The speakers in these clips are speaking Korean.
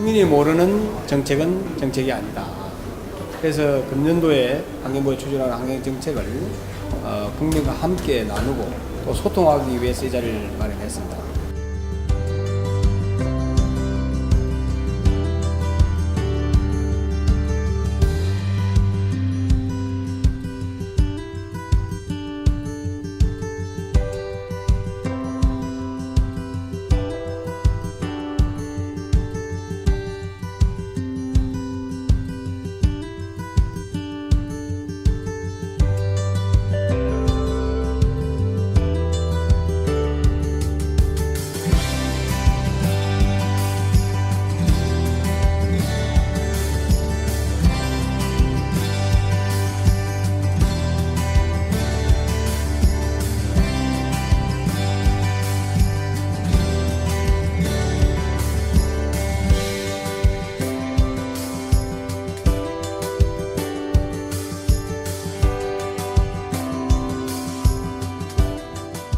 국민이 모르는 정책은 정책이 아니다. 그래서 금년도에 환경부가 추진하는 환경 정책을 어, 국민과 함께 나누고 또 소통하기 위해서 이 자리를 마련했습니다.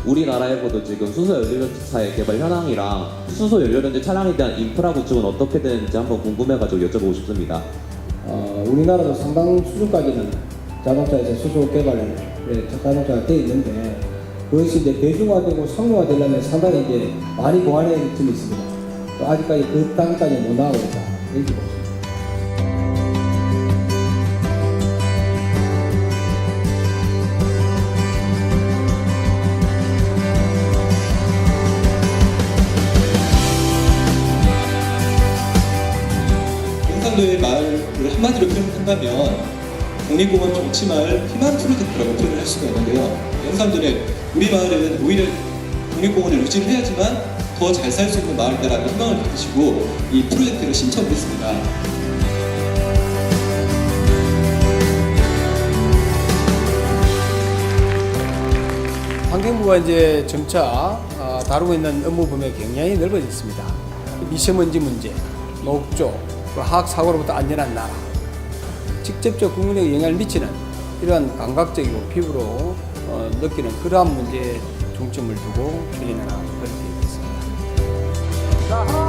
우리나라에서도 지금 수소 연료전지차의 개발 현황이랑 수소 연료전지 차량에 대한 인프라 구축은 어떻게 되는지 한번 궁금해가지고 여쭤보고 싶습니다. 어, 우리나라도 상당 수준까지는 자동차에서 수소 개발에 자동차가 되어 있는데 그것이 이제 대중화되고 상용화되려면 상당히 이제 많이 보완해야 될 점이 있습니다. 또 아직까지 그 단까지 못 나가고 있다. 이렇게 보십니다. 경상도의 마을을 한마디로 표현한다면 국립공원 정치마을 희망 프로젝트라고 표현을 할 수가 있는데요. 경상도는 우리 마을은 오히려 국립공원을 유지해야지만 더 잘 살 수 있는 마을이다라는 희망을 가지시고 이 프로젝트를 신청을 했습니다. 환경부가 이제 점차 어, 다루고 있는 업무 범위가 굉장히 넓어졌습니다. 미세먼지 문제, 녹조, 화학 사고로부터 안전한 나라, 직접적 국민에게 영향을 미치는 이러한 감각적이고 피부로 어, 느끼는 그러한 문제에 중점을 두고 추진하는 그런 계획이 있습니다.